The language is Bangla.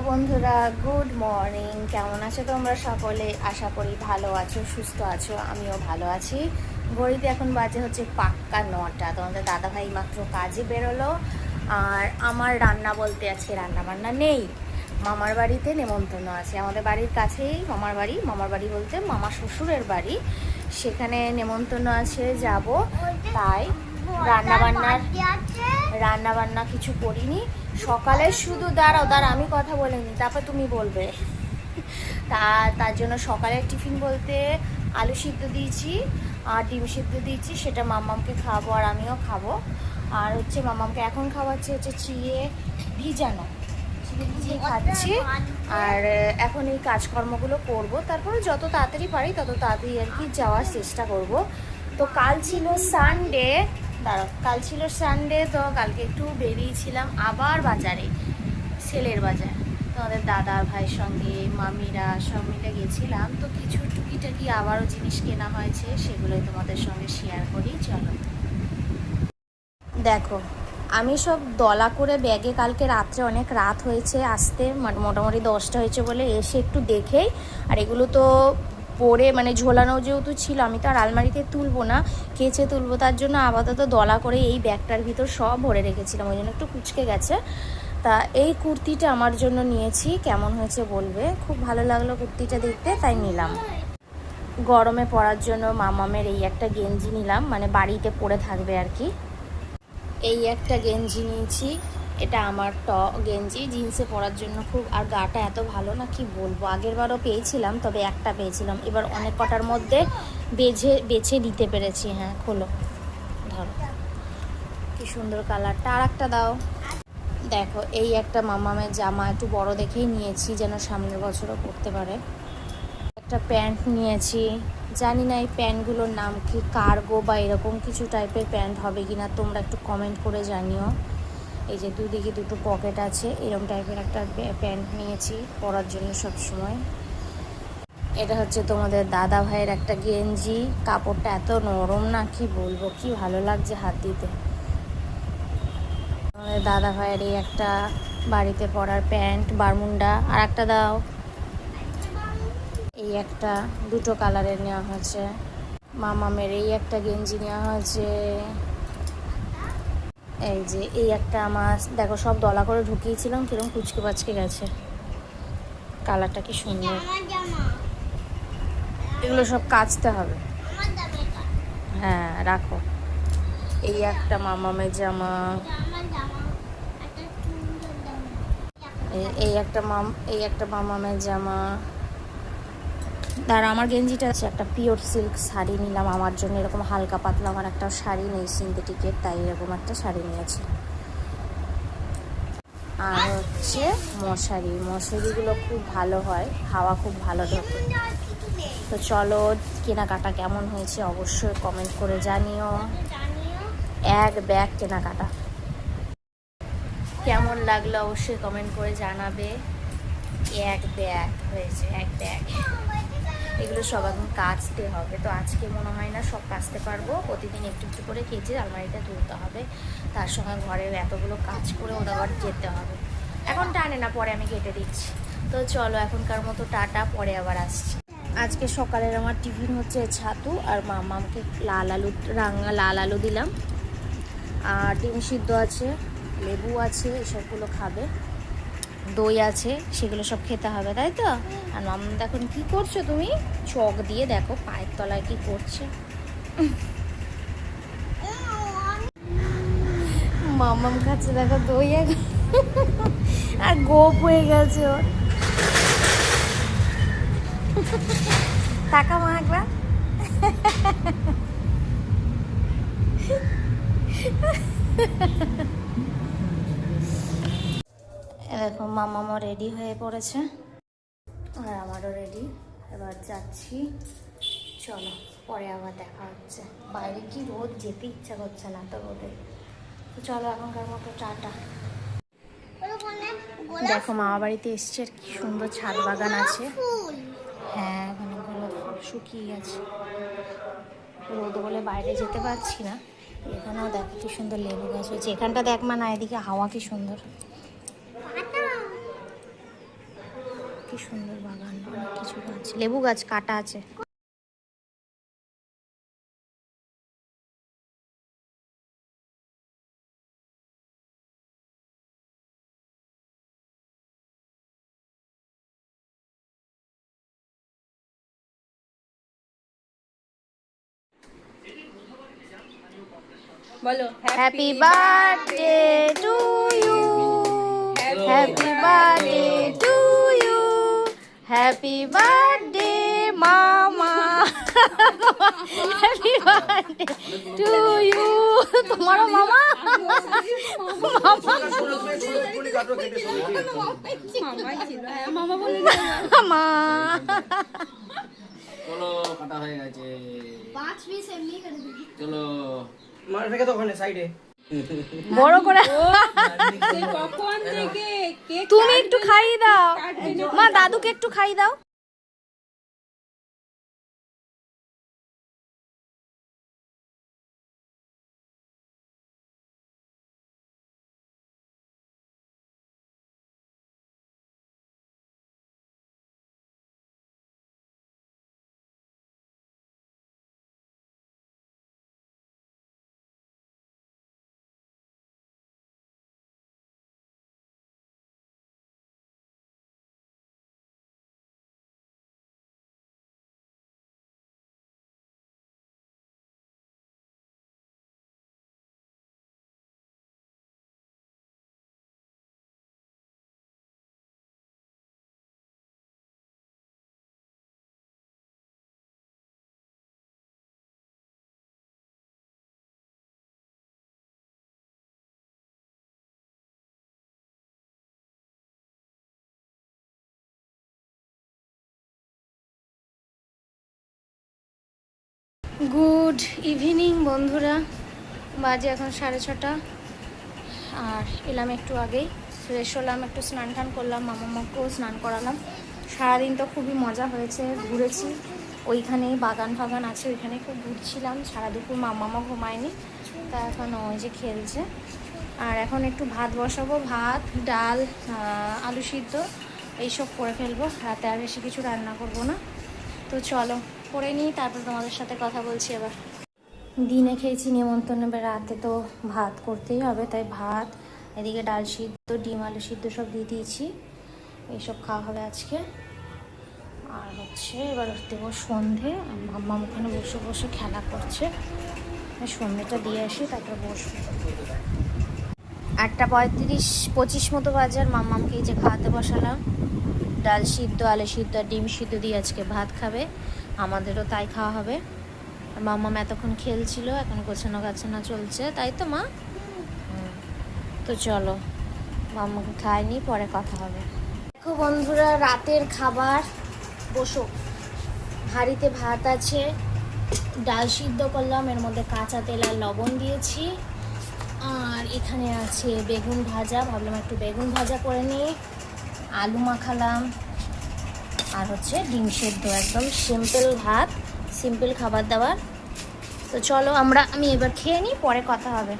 বন্ধুরা গুড মর্নিং কেমন আছো তোমরা সকলে? আশা করি ভালো আছো, সুস্থ আছো, আমিও ভালো আছি। ঘড়িতে এখন বাজে হচ্ছে পাক্কা নটা। তোমাদের দাদাভাই মাত্র কাজে বেরোলো। আর আমার রান্না বলতে আজকে রান্না বান্না নেই। মামার বাড়িতে নেমন্তন্ন আছে। আমাদের বাড়ির কাছেই মামার বাড়ি। মামার বাড়ি বলতে মামা শ্বশুরের বাড়ি। সেখানে নেমন্তন্ন আছে, যাব। তাই রান্না বান্নার রান্না বান্না কিছু করিনি। সকালে শুধু দাঁড়াও দাঁড়া আমি কথা বলিনি তারপর তুমি বলবে। তা, তার জন্য সকালে টিফিন বলতে আলু সিদ্ধ দিয়েছি, আর ডিম সিদ্ধ দিয়েছি, সেটা মাম্মামকে খাব আর আমিও খাব। আর হচ্ছে মাম্মামকে এখন খাওয়াচ্ছি হচ্ছে চিয়ে ভিজানো ভিজিয়ে খাচ্ছি। আর এখন এই কাজকর্মগুলো করব। তারপরে যত তাড়াতাড়ি পারি তত তাড়াতাড়ি আর কি যাওয়ার চেষ্টা করব। তো কাল ছিল সানডে দাঁড়াও, কাল ছিল সানডে তো কালকে একটু বেরিয়েছিলাম আবার বাজারে, সেলের বাজার। তোমাদের দাদা ভাইয়ের সঙ্গে, মামিরা সব মিলে গেছিলাম। তো কিছু টুকিটাকি আবারও জিনিস কেনা হয়েছে, সেগুলোই তোমাদের সঙ্গে শেয়ার করি, চলো। দেখো, আমি সব দলা করে ব্যাগে কালকে রাত্রে অনেক রাত হয়েছে, আসতে মোটামুটি দশটা হয়েছে বলে এসে একটু দেখেই, আর এগুলো তো পরে মানে ঝোলানো যেহেতু ছিল, আমি তো আর আলমারিতে তুলবো না, কেচে তুলবো, তার জন্য আপাতত দলা করে এই ব্যাগটার ভিতর সব ভরে রেখেছিলাম, ওই জন্য একটু কুচকে গেছে। তা এই কুর্তিটা আমার জন্য নিয়েছি, কেমন হয়েছে বলবে? খুব ভালো লাগল কুর্তিটা দেখতে, তাই নিলাম। গরমে পরার জন্য মামামের এই একটা গেঞ্জি নিলাম মানে বাড়িতে পরে থাকবে আর কি। এই একটা গেঞ্জি নিয়েছি এটা আমার ট গেঞ্জি, জিন্সে পরার জন্য খুব, আর গাটা এত ভালো না কি বলব? আগের বারও পেয়েছিলাম, তবে একটা পেয়েছিলাম। এবার অনেক কটার মধ্যে বেছে বেছে দিতে পেরেছি হ্যাঁ খোলো। ধরো। কি সুন্দর কালারটা। আর একটা দাও। দেখো, এই একটা মামামের জামা একটু বড় দেখেই নিয়েছি, যেন সামনের বছরও পরতে পারে। একটা প্যান্ট নিয়েছি। জানি না এই প্যান্টগুলোর নাম কি, কার্গো বা এরকম কিছু টাইপের প্যান্ট হবে কিনা, তোমরা একটু কমেন্ট করে জানিও। এই যে দুদিকে দুটো পকেট আছে এরকম টাইপের একটা প্যান্ট নিয়েছি পরার জন্য সব সময় এটা হচ্ছে তোমাদের দাদা ভাইয়ের একটা গেঞ্জি। কাপড়টা এত নরম না, কি বলব, কি ভালো লাগছে হাত দিতে। আমাদের দাদা ভাইয়ের এই একটা বাড়িতে পরার প্যান্ট বারমুন্ডা আর একটা দাও। এই একটা দুটো কালারের নেওয়া হয়েছে। মামামের এই একটা গেঞ্জি নেওয়া হয়েছে। এই যে, এই একটা মাছ। দেখো, সব দলা করে ঢুকিয়েছিলাম, কিরম কুচকে পাচকে গেছে। কালারটা কি সুন্দর। এগুলো সব কাচতে হবে। হ্যাঁ রাখো। এই একটা মামামের জামা। এই- এই একটা মাম, এই একটা মামামের জামা। দাঁড়া, আমার গেঞ্জিটা আছে, একটা পিওর সিল্ক শাড়ি নিলাম আমার জন্য, এরকম হালকা পাতলা আমার একটা শাড়ি নেই সিনথেটিকের তাই এরকম একটা শাড়ি নিয়েছি। আর হচ্ছে মশারি, মশারিগুলো খুব ভালো হয়, হাওয়া খুব ভালো ঢোকে তো চলো, কেনাকাটা কেমন হয়েছে অবশ্যই কমেন্ট করে জানিও। এক ব্যাগ কেনাকাটা। কেমন লাগল অবশ্যই কমেন্ট করে জানাবে। এক ব্যাগ হয়েছে, এক ব্যাগ। এগুলো সব এখন কাচতে হবে। তো আজকে মনে হয় না সব কাচতে পারব। প্রতিদিন একটু একটু করে কেচে আলমারিটা তুলতে হবে। তার সঙ্গে ঘরের এতগুলো কাজ করে ওদের আবার যেতে হবে। এখন টানে না, পরে আমি কেটে দিচ্ছি। তো চলো এখনকার মতো টাটা, পরে আবার আসছি। আজকে সকালের আমার টিফিন হচ্ছে ছাতু আর মামাকে লাল আলু, রাঙা লাল আলু দিলাম। আর ডিম সিদ্ধ আছে, লেবু আছে, এসবগুলো খাবে। দই আছে, সেগুলো সব খেতে হবে, তাই তো? আর মাম এখন কি করছ তুমি? চক দিয়ে দেখো পায়ের তলায় কি করছে। মামাম খাচ্ছে দেখো দই আর গোপ হয়ে গেছে ওর। টাকা মা একবার দেখো মামামও রেডি হয়ে পড়েছে। আর আমারও রেডি এবার যাচ্ছি। চলো, পরে আবার দেখা হচ্ছে। বাইরে কি রোদ, যেতে ইচ্ছা করছে না তো রোদে। তো চলো, এখনকার মতো টাটা। দেখো, মামা বাড়িতে এসছে কি সুন্দর ছাদ বাগান আছে। হ্যাঁ অনেকগুলো ফুল শুকিয়ে গেছে। রোদ বলে বাইরে যেতে পারছি না। এখানেও দেখো কি সুন্দর লেবু গাছ হয়েছে। এখানটা দেখ মা না, এদিকে হাওয়া কি সুন্দর। কি সুন্দর বাগান অনেক কিছু গাছ লেবু গাছ কাটা আছে। বলো happy birthday to you happy birthday to happy birthday মামা হ্যাপি বার্থডে টু ইউ তোমারও মামা হ্যাঁ মামা চলো কাটা হয়ে গেছে। চলো। মার রেখে তো ওখানে সাইডে বড় করে সেই কখন থেকে। তুমি একটু খাইয়ে দাও। মা দাদুকে একটু খাইয়ে দাও। গুড ইভিনিং বন্ধুরা। বাজে এখন সাড়ে ছটা। আর এলাম একটু আগেই। ফ্রেশ হলাম, একটু স্নান টান করলাম মামামাকেও স্নান করালাম। সারাদিন তো খুবই মজা হয়েছে, ঘুরেছি। ওইখানেই বাগান ফাগান আছে ওইখানে খুব ঘুরছিলাম। সারা দুপুর মামামা ঘুমায়নি, তা এখন ওই যে খেলছে। আর এখন একটু ভাত বসাবো, ভাত, ডাল আলু সিদ্ধ, এইসব করে ফেলব। রাতে আর বেশি কিছু রান্না করব না। তো চলো করে নিই, তারপর তোমাদের সাথে কথা বলছি এবার। দিনে খেয়েছি নিমন্ত্রণ, এবার রাতে তো ভাত করতেই হবে, তাই ভাত, এদিকে ডাল সিদ্ধ, ডিম আলু সিদ্ধ সব দিয়ে দিয়েছি। এইসব খাওয়া হবে আজকে। আর হচ্ছে এবার দেবো সন্ধে, মাম্মা ওখানে বসে বসে খেলা করছে। সন্ধেটা দিয়ে আসি, তারপর বসবো। আটটা পঁয়ত্রিশ, পঁচিশ মতো বাজার মাম্মামকে এই যে খাওয়াতে বসালাম। ডাল সিদ্ধ, আলু সিদ্ধ, আর ডিম সিদ্ধ দিয়ে আজকে ভাত খাবে। আমাদেরও তাই খাওয়া হবে। মাম্মাম এতক্ষণ খেলছিল, এখন গোছানো গাছানো চলছে। তাই তো, মা। তো চলো, মাম্মাকে খাইনি পরে কথা হবে। দেখো বন্ধুরা, রাতের খাবার। বসো। হাঁড়িতে ভাত আছে, ডাল সিদ্ধ করলাম, এর মধ্যে কাঁচা তেল আর লবণ দিয়েছি। আর এখানে আছে বেগুন ভাজা, ভাবলাম একটু বেগুন ভাজা করে নিই। আলু মাখালাম। আর হচ্ছে ডিম সেদ্ধ, একদম সিম্পল ভাত সিম্পল খাবার দাবার। তো চলো আমরা, আমি এবার খেয়ে নিই, পরে কথা হবে।